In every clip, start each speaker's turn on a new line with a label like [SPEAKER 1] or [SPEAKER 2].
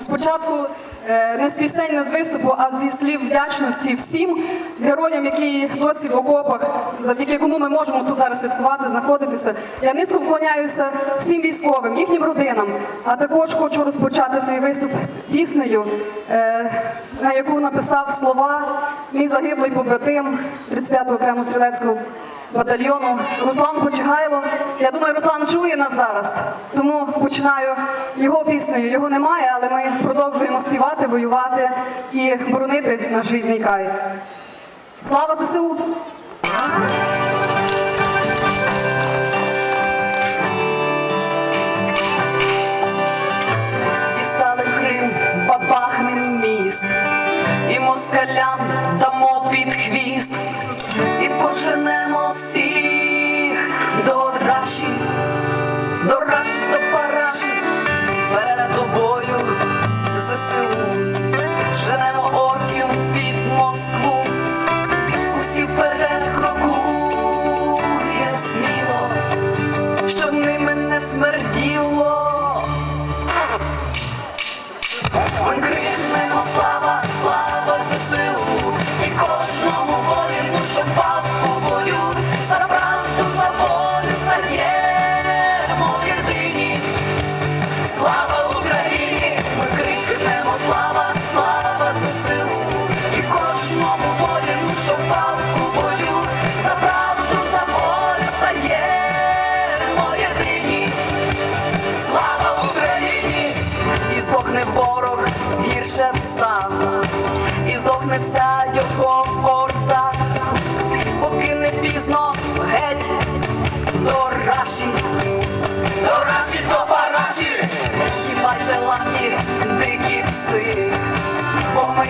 [SPEAKER 1] Спочатку не з пісень, не з виступу, а зі слів вдячності всім героям, які досі в окопах, завдяки кому ми можемо тут зараз святкувати, знаходитися. Я низько вклоняюся всім військовим, їхнім родинам. А також хочу розпочати свій виступ піснею. Е, на яку написав слова мій загиблий побратим 35-го окремо стрілецького батальйону Руслан Почигайло. Я думаю, Руслан чує нас зараз, тому починаю його піснею. Його немає, але ми продовжуємо співати, воювати і боронити наш рідний край. Слава ЗСУ!
[SPEAKER 2] Міст, і москалям дамо під хвіст, і поженемо всіх до раші, до раші, до параші, вперед до бою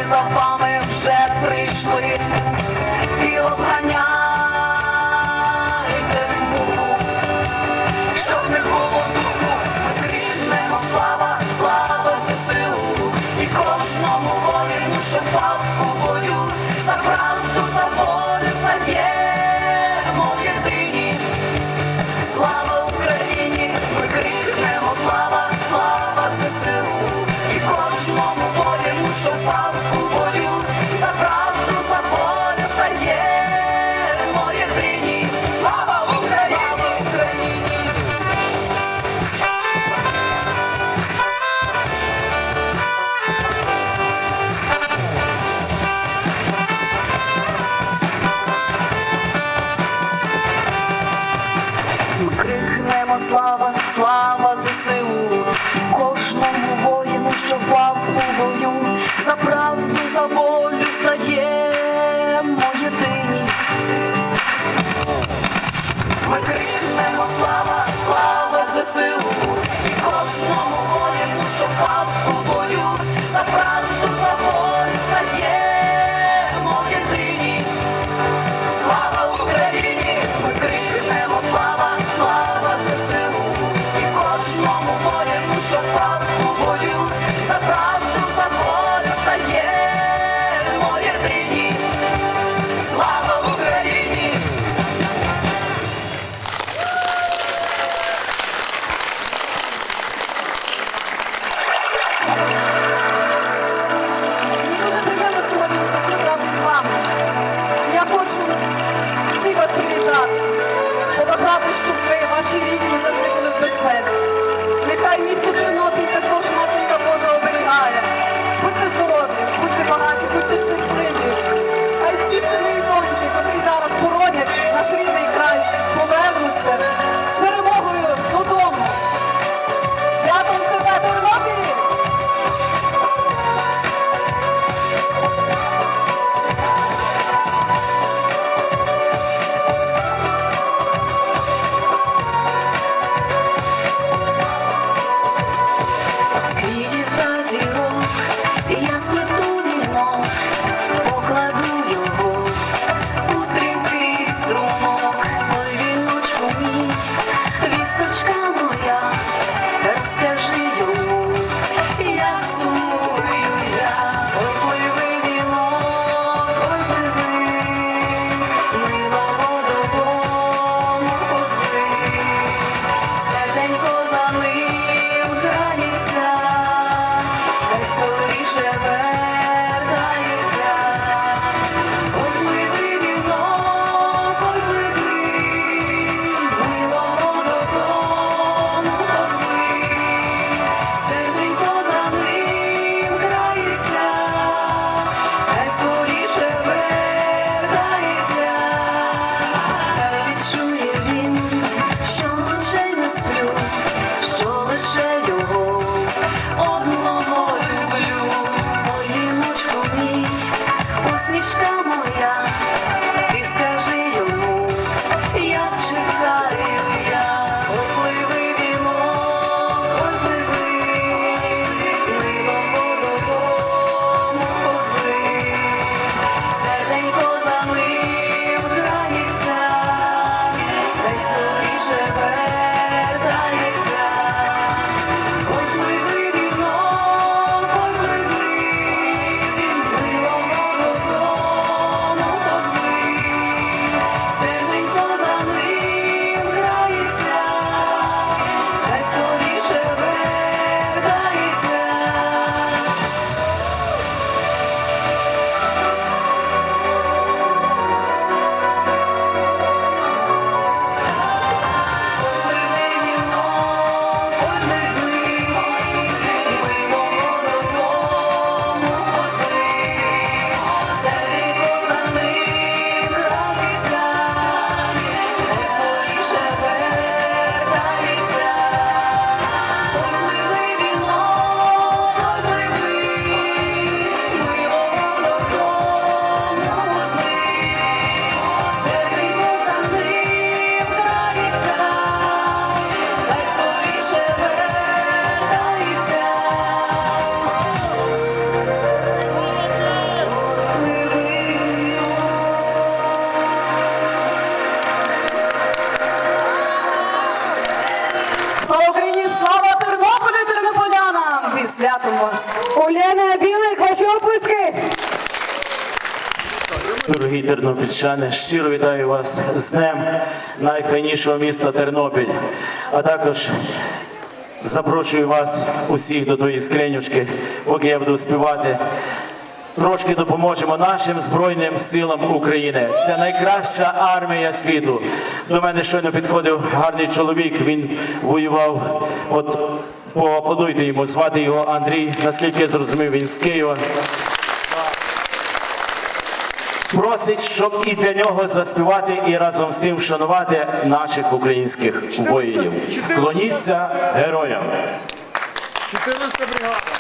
[SPEAKER 2] за вами вже прийшли щоб
[SPEAKER 1] ви, ваші рідні, завжди були в безпеці. Нехай місто Тернопіль також матінка Божа оберігає. Будьте здорові, будьте багаті, будьте щасливі. Хай всі сини і доньки, котрі зараз боронять наш рідний край, повернуться
[SPEAKER 3] Дорогі тернопільчани, щиро вітаю вас з Днем найфайнішого міста Тернопіль, а також запрошую вас усіх до тої скринючки, поки я буду співати. Трошки допоможемо нашим Збройним силам України. Це найкраща армія світу. До мене щойно підходив гарний чоловік. Він воював. От поаплодуйте йому, звати його Андрій. Наскільки я зрозумів, він з Києва просить, щоб і для нього заспівати і разом з тим вшанувати наших українських воїнів. Вклоніться героям.
[SPEAKER 4] 14 бригада.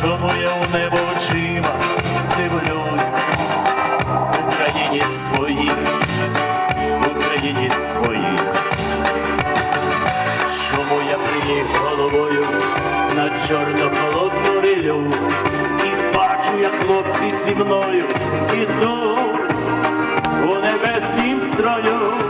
[SPEAKER 3] Чому я у небо очима дивлюсь. В Україні своїй, в Україні своїй. Чому я приїх головою на чорно холодну рилю і бачу, як хлопці зі мною ідуть у небеснім строю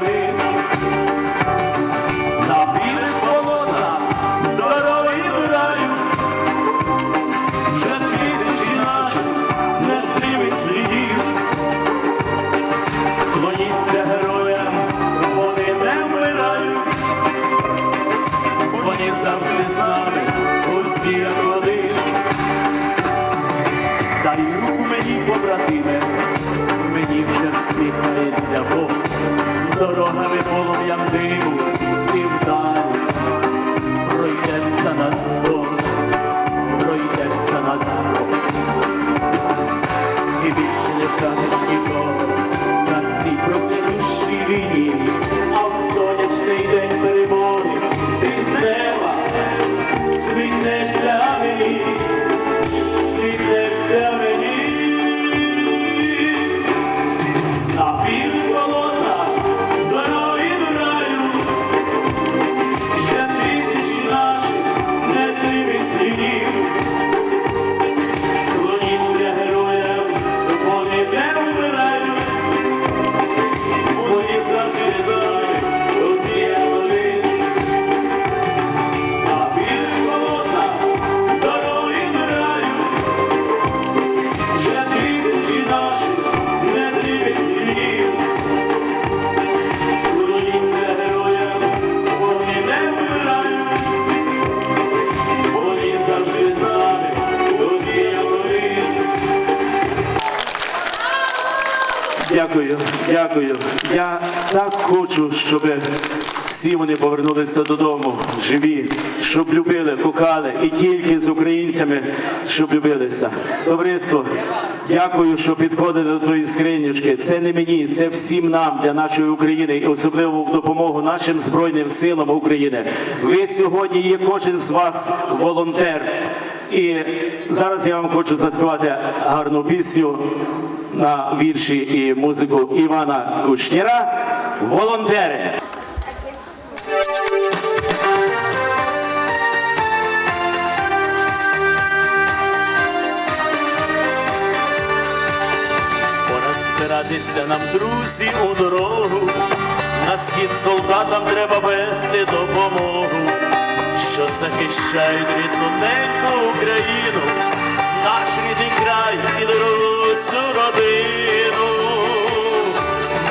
[SPEAKER 3] morir. Дорогами полум'ям диму Дякую, дякую. Я так хочу, щоб всі вони повернулися додому живі, щоб любили, кохали і тільки з українцями, щоб любилися. Товариство, дякую, що підходили до тої скринючки. Це не мені, це всім нам для нашої України і особливо в допомогу нашим Збройним силам України. Ви сьогодні є кожен з вас волонтер. І зараз я вам хочу заспівати гарну пісню на вірші і музику Івана Кушніра Волонтери. Збиратися нам, друзі, у дорогу. На схід солдатам треба вести допомогу, що захищають рідну неньку Україну, наш рідний край і цю родину,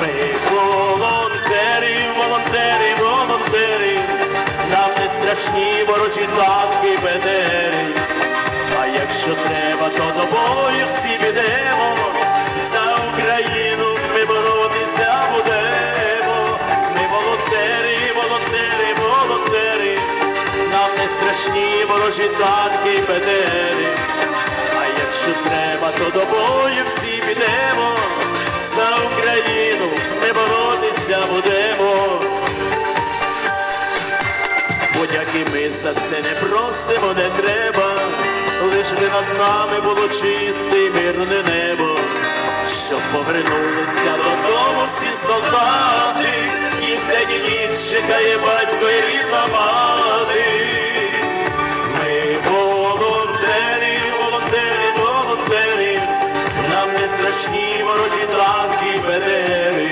[SPEAKER 3] ми волонтери, волонтери, волонтери, нам не страшні ворожі танки бедери, а якщо треба, то до бою всі підемо, за Україну ми боротися будемо, ми волонтери, волонтери, волонтери, нам не страшні ворожі танки бедери. Якщо треба, то до бою всі підемо. За Україну ми боротися будемо. Будь-які ми за це не просимо, не треба, лиш би над нами було чисте і мирне небо, щоб повернулися додому всі солдати, їх день і ніч чекає батько і рідна мати. Страшні ворожі танки бедери.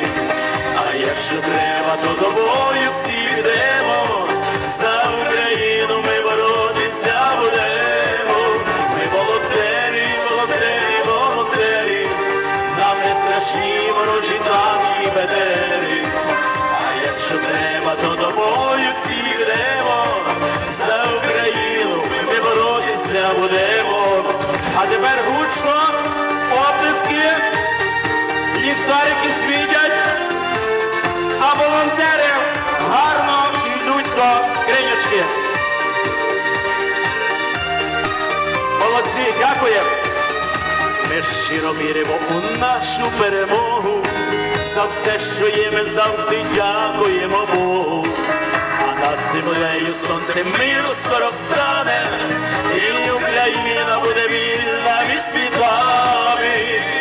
[SPEAKER 3] А якщо треба, то до бою всі йдемо. За Україну ми боротися будемо. Ми волонтери, волонтери, волонтери. Нам не страшні ворожі танки бедери. А якщо треба, то до бою всі йдемо. За Україну ми боротися будемо. А тепер гучно Молодці, дякуємо. Ми щиро віримо у нашу перемогу. За все, що є, ми завжди дякуємо Богу. А над землею сонце миру скоро встане, і Україна буде вільна між світами.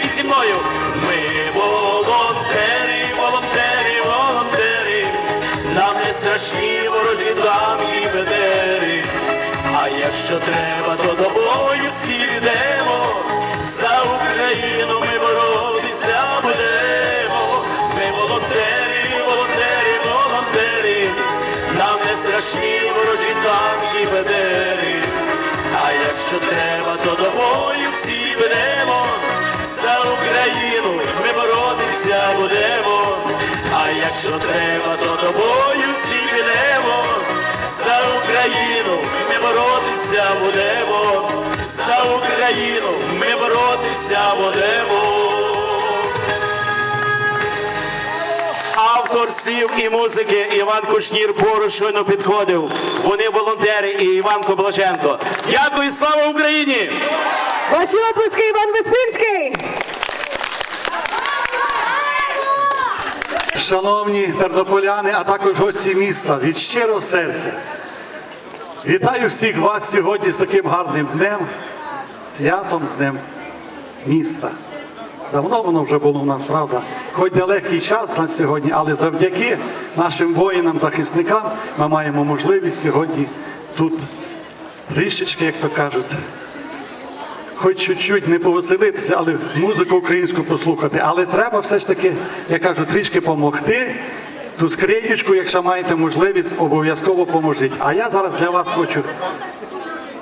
[SPEAKER 3] І зі мною ми волонтери, волонтери, волонтери, нам не страшні ворожі дамі і бедери. А якщо треба, то до треба, то до всі йдемо. За Україну ми боротися будемо. А якщо треба, то тобою всі підемо. За Україну ми боротися будемо. За Україну ми боротися будемо. Слів і музики Іван Кушнір поруч щойно підходив. Вони волонтери і Іван Коблаженко. Дякую, слава Україні!
[SPEAKER 5] Ваші оплески, Іван Веспинський!
[SPEAKER 6] Шановні тернополяни, а також гості міста, від щирого серця. Вітаю всіх вас сьогодні з таким гарним днем, святом з Днем міста. Давно воно вже було у нас, правда. Хоч нелегкий час на сьогодні, але завдяки нашим воїнам-захисникам ми маємо можливість сьогодні тут трішечки, як то кажуть, хоч чуть-чуть не повеселитися, але музику українську послухати. Але треба все ж таки, я кажу, трішки допомогти. Ту скринючку, якщо маєте можливість, обов'язково поможіть. А я зараз для вас хочу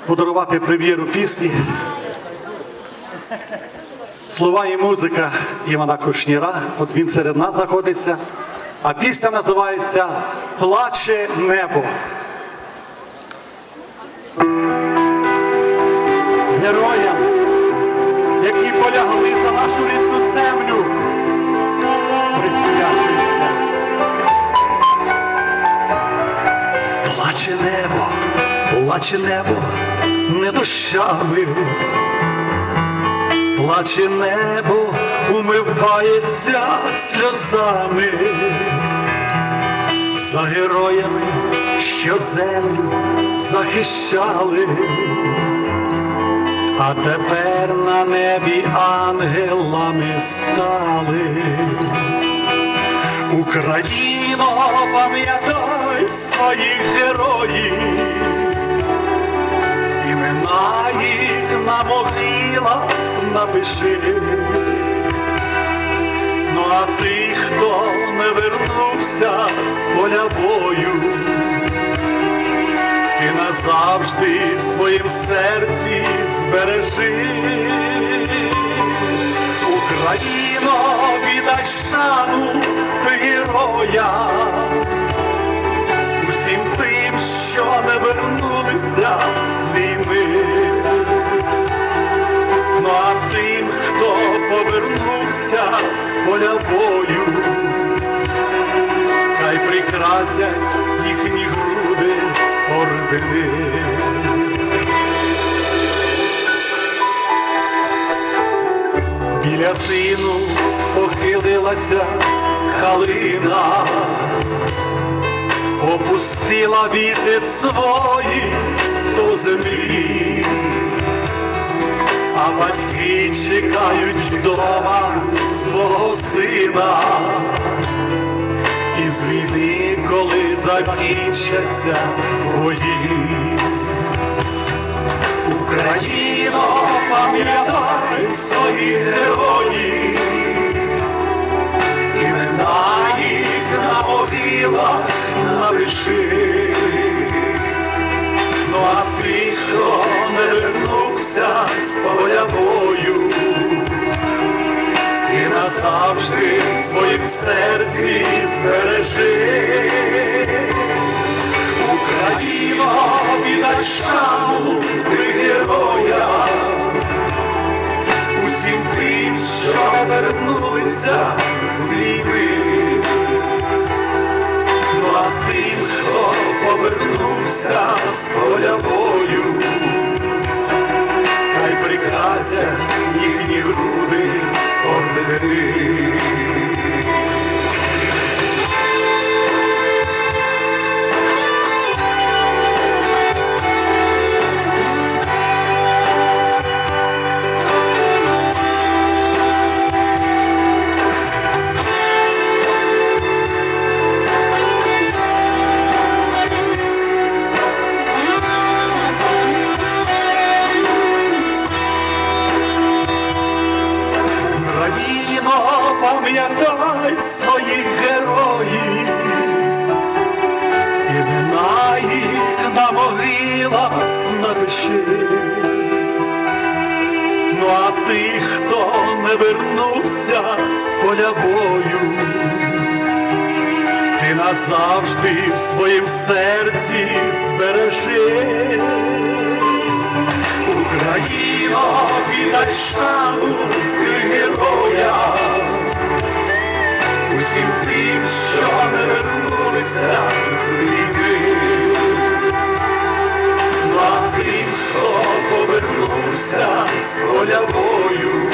[SPEAKER 6] подарувати прем'єру пісні. Слова і музика Івана Кушніра, от він серед нас знаходиться. А пісня називається Плаче небо. Героям, які полягли за нашу рідну землю, присвячується. Плаче небо, плаче небо, не дощами. Плаче небо, умивається сльозами за героями, що землю захищали. А тепер на небі ангелами стали. Україно, пам'ятай своїх героїв, імена їх на могилах напиши. Ну а тих, хто не вернувся з поля бою, ти назавжди в своїм серці збережи. Україно, віддай шану ти героя, усім тим, що не вернулися з війни а тим, хто повернувся з поля бою, хай прикрасять їхні груди ордени. Біля тину похилилася калина, опустила віти свої до землі а батьки чекають вдома свого сина. Із війни, коли закінчаться бої. Україно, пам'ятай своїх героїв, імена їх на могилах напиши. Вернувся з поля бою, ти назавжди в своїм серці збережи. Україно, шану ти героя, усім тим, що вернулися з війни. Ну а тим, хто повернувся з поля бою, прикрасять їхні груди ордени. Серці збережи. Україно, віддай шану ти героя, усім тим, що не вернулися з війни. Ну а тим, хто повернувся з поля бою,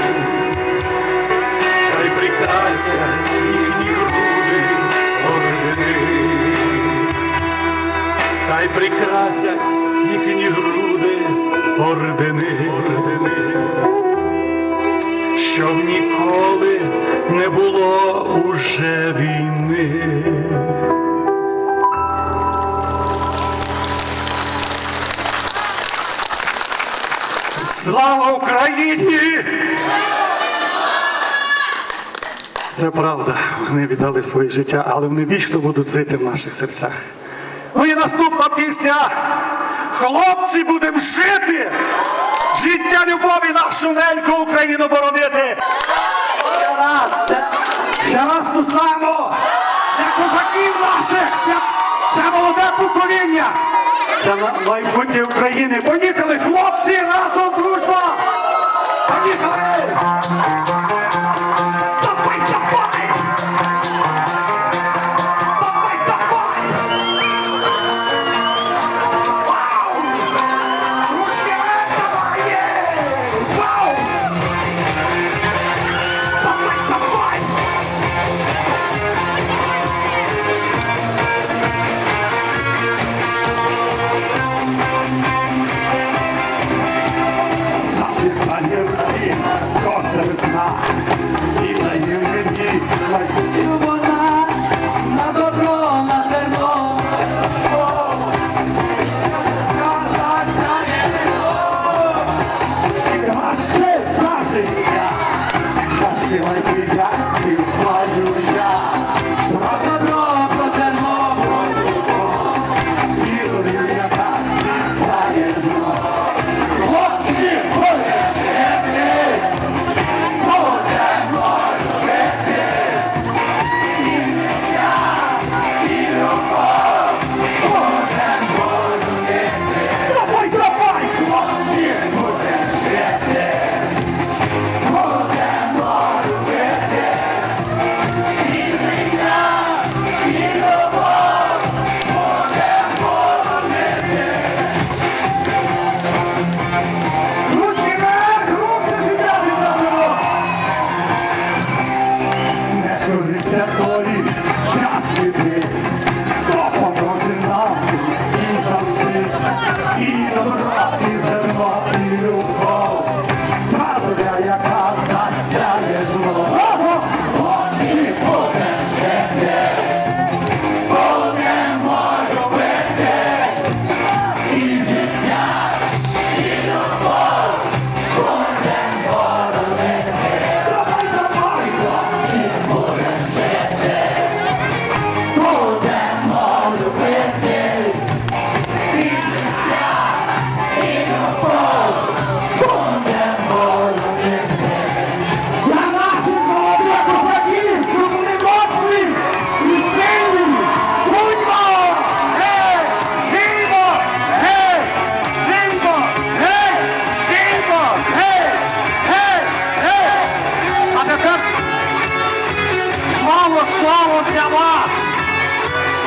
[SPEAKER 6] Хай прикрасять їхні груди ордени, ордени, щоб ніколи не було уже війни. Слава Україні! Це правда, вони віддали своє життя, але вони вічно будуть жити в наших серцях. Ну і наступна пісня. Хлопці, будемо жити! Життя любові нашу неньку Україну боронити! Ще раз, ще, ще раз ту саму! Для козаків наших! для- Це молоде покоління! Це майбутнє України! Поїхали, хлопці! Разом дружба! Поїхали!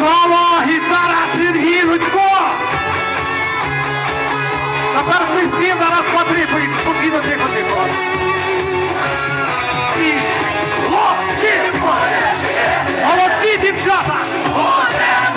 [SPEAKER 6] Слава Гітара Сергій Рудько! Тепер ми з ним зараз потрібно, спокійно тихо-тихо. Молодці, дівчата! Молодці!